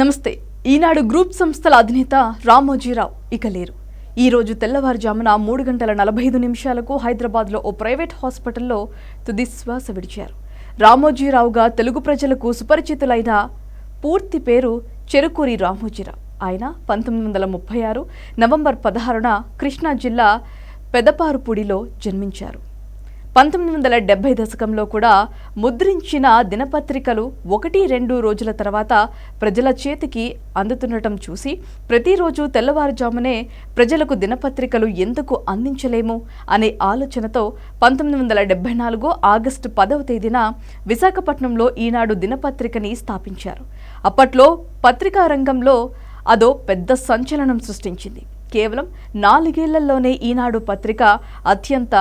నమస్తే. ఈనాడు గ్రూప్ సంస్థల అధినేత రామోజీరావు ఇక లేరు. ఈ రోజు తెల్లవారుజామున మూడు గంటల నలభై ఐదు నిమిషాలకు హైదరాబాద్లో ఓ ప్రైవేట్ హాస్పిటల్లో తుది శ్వాస విడిచారు. రామోజీరావుగా తెలుగు ప్రజలకు సుపరిచితులైన పూర్తి పేరు చెరుకూరి రామోజీరావు. ఆయన పంతొమ్మిది వందల ముప్పై ఆరు నవంబర్ పదహారున కృష్ణా జిల్లా పెదపారుపూడిలో జన్మించారు. పంతొమ్మిది వందల డెబ్బై దశకంలో కూడా ముద్రించిన దినపత్రికలు ఒకటి రెండు రోజుల తర్వాత ప్రజల చేతికి అందుతుండటం చూసి ప్రతిరోజు తెల్లవారుజామునే ప్రజలకు దినపత్రికలు ఎందుకు అందించలేము అనే ఆలోచనతో పంతొమ్మిది వందల డెబ్బై నాలుగు ఆగస్టు పదవ తేదీన విశాఖపట్నంలో ఈనాడు దినపత్రికని స్థాపించారు. అప్పట్లో పత్రికా రంగంలో అదో పెద్ద సంచలనం సృష్టించింది. కేవలం నాలుగేళ్ళలోనే ఈనాడు పత్రిక అత్యంత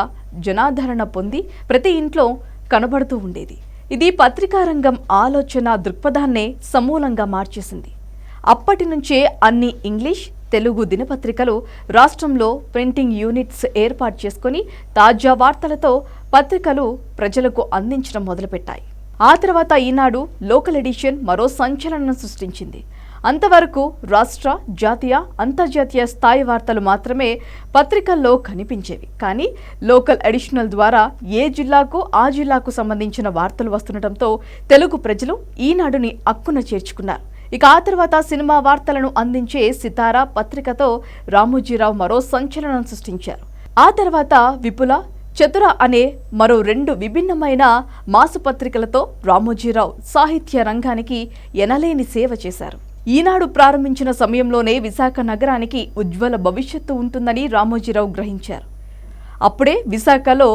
జనాదరణ పొంది ప్రతి ఇంట్లో కనబడుతూ ఉండేది. ఇది పత్రికారంగం ఆలోచన దృక్పథాన్నే సమూలంగా మార్చేసింది. అప్పటి నుంచే అన్ని ఇంగ్లీష్ తెలుగు దినపత్రికలు రాష్ట్రంలో ప్రింటింగ్ యూనిట్స్ ఏర్పాటు చేసుకొని తాజా వార్తలతో పత్రికలు ప్రజలకు అందించడం మొదలుపెట్టాయి. ఆ తర్వాత ఈనాడు లోకల్ ఎడిషన్ మరో సంచలనం సృష్టించింది. అంతవరకు రాష్ట్ర జాతీయ అంతర్జాతీయ స్థాయి వార్తలు మాత్రమే పత్రికల్లో కనిపించేవి. కానీ లోకల్ ఎడిషనల్ ద్వారా ఏ జిల్లాకు ఆ జిల్లాకు సంబంధించిన వార్తలు వస్తుండటంతో తెలుగు ప్రజలు ఈనాడుని అక్కున చేర్చుకున్నారు. ఇక ఆ తర్వాత సినిమా వార్తలను అందించే సితారా పత్రికతో రామోజీరావు మరో సంచలనం సృష్టించారు. ఆ తర్వాత విపుల చతుర అనే మరో రెండు విభిన్నమైన మాసపత్రికలతో రామోజీరావు సాహిత్య రంగానికి ఎనలేని సేవ చేశారు. ఈనాడు ప్రారంభించిన సమయంలోనే విశాఖ నగరానికి ఉజ్వల భవిష్యత్తు ఉంటుందని రామోజీరావు గ్రహించారు. అప్పుడే విశాఖలో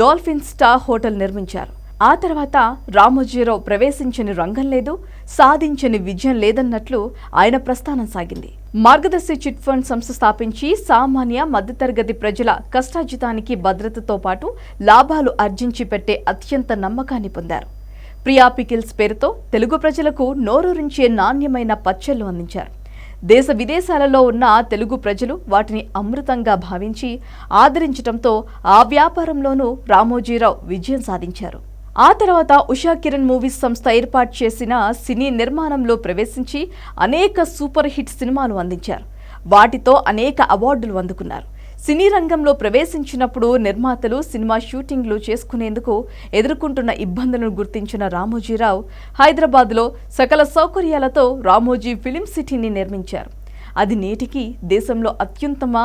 డాల్ఫిన్ స్టార్ హోటల్ నిర్మించారు. ఆ తర్వాత రామోజీరావు ప్రవేశించని రంగం లేదు సాధించని విజయం లేదన్నట్లు ఆయన ప్రస్థానం సాగింది. మార్గదర్శి చిట్ ఫండ్ సంస్థ స్థాపించి సామాన్య మధ్యతరగతి ప్రజల కష్టాజితానికి భద్రతతో పాటు లాభాలు ఆర్జించి పెట్టే అత్యంత నమ్మకాన్ని పొందారు. ప్రియా పికిల్స్ పేరుతో తెలుగు ప్రజలకు నోరూరించే నాణ్యమైన పచ్చళ్ళు అందించారు. దేశ విదేశాలలో ఉన్న తెలుగు ప్రజలు వాటిని అమృతంగా భావించి ఆదరించటంతో ఆ వ్యాపారంలోనూ రామోజీరావు విజయం సాధించారు. ఆ తర్వాత ఉషా కిరణ్ మూవీస్ సంస్థ ఏర్పాటు చేసిన సినీ నిర్మాణంలో ప్రవేశించి అనేక సూపర్ హిట్ సినిమాలు అందించారు. వాటితో అనేక అవార్డులు అందుకున్నారు. సినీ రంగంలో ప్రవేశించినప్పుడు నిర్మాతలు సినిమా షూటింగ్లు చేసుకునేందుకు ఎదుర్కొంటున్న ఇబ్బందులను గుర్తించిన రామోజీరావు హైదరాబాద్లో సకల సౌకర్యాలతో రామోజీ ఫిలిం సిటీని నిర్మించారు. అది నేటికి దేశంలో అత్యుత్తమ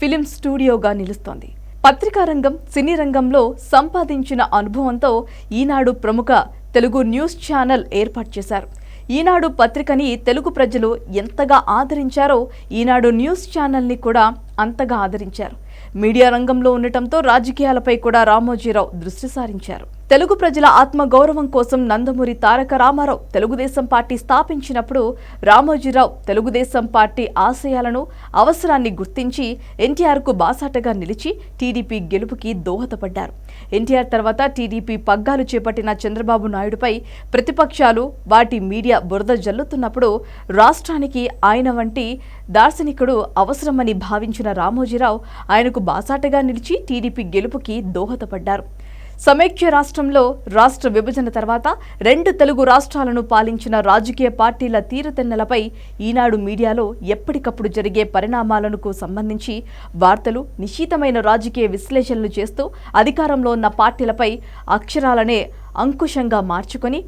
ఫిలిం స్టూడియోగా నిలుస్తోంది. పత్రికా రంగం సినీ రంగంలో సంపాదించిన అనుభవంతో ఈనాడు ప్రముఖ తెలుగు న్యూస్ ఛానల్ ఏర్పాటు చేశారు. ఈనాడు పత్రికని తెలుగు ప్రజలు ఎంతగా ఆదరించారో ఈనాడు న్యూస్ ఛానల్ని కూడా అంతగా ఆదరించారు. మీడియా రంగంలో ఉండటంతో రాజకీయాలపై కూడా రామోజీరావు దృష్టి సారించారు. తెలుగు ప్రజల ఆత్మగౌరవం కోసం నందమూరి తారక రామారావు తెలుగుదేశం పార్టీ స్థాపించినప్పుడు రామోజీరావు తెలుగుదేశం పార్టీ ఆశయాలను అవసరాన్ని గుర్తించి ఎన్టీఆర్కు బాసాటగా నిలిచి టీడీపీ గెలుపుకి దోహదపడ్డారు. ఎన్టీఆర్ తర్వాత టీడీపీ పగ్గాలు చేపట్టిన చంద్రబాబు నాయుడుపై ప్రతిపక్షాలు వాటి మీడియా బురద జల్లుతున్నప్పుడు రాష్ట్రానికి ఆయన వంటి దార్శనికుడు అవసరమని భావించిన రామోజీరావు ఆయనకు బాసాటగా నిలిచి టీడీపీ గెలుపుకి దోహదపడ్డారు. సమైక్య రాష్ట్రంలో రాష్ట్ర విభజన తర్వాత రెండు తెలుగు రాష్ట్రాలను పాలించిన రాజకీయ పార్టీల తీరుతెన్నెలపై ఈనాడు మీడియాలో ఎప్పటికప్పుడు జరిగే పరిణామాలకు సంబంధించి వార్తలు నిశితమైన రాజకీయ విశ్లేషణలు చేస్తూ అధికారంలో ఉన్న పార్టీలపై అక్షరాలనే అంకుశంగా మార్చుకొని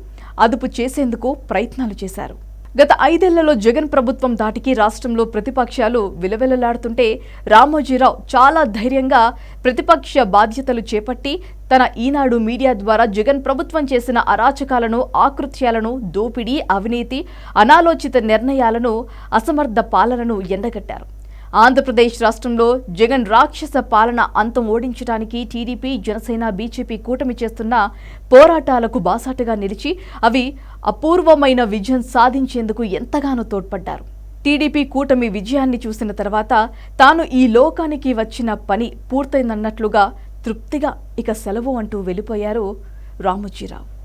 అదుపు చేసేందుకు ప్రయత్నాలు చేశారు. గత ఐదేళ్ళలో జగన్ ప్రభుత్వం దాటికి రాష్ట్రంలో ప్రతిపక్షాలు విలవిలలాడుతుంటే రామోజీరావు చాలా ధైర్యంగా ప్రతిపక్ష బాధ్యతలు చేపట్టి తన ఈనాడు మీడియా ద్వారా జగన్ ప్రభుత్వం చేసిన అరాచకాలను ఆకృత్యాలను దోపిడీ అవినీతి అనాలోచిత నిర్ణయాలను అసమర్థ పాలనను ఎండగట్టారు. ఆంధ్రప్రదేశ్ రాష్ట్రంలో జగన్ రాక్షస పాలన అంతం ఓడించడానికి టీడీపీ జనసేన బీజేపీ కూటమి చేస్తున్న పోరాటాలకు బాసాటగా నిలిచి అవి అపూర్వమైన విజయం సాధించేందుకు ఎంతగానో తోడ్పడ్డారు. టీడీపీ కూటమి విజయాన్ని చూసిన తర్వాత తాను ఈ లోకానికి వచ్చిన పని పూర్తయిందన్నట్లుగా తృప్తిగా ఇక సెలవు అంటూ వెళ్ళిపోయారు రామోజీరావు.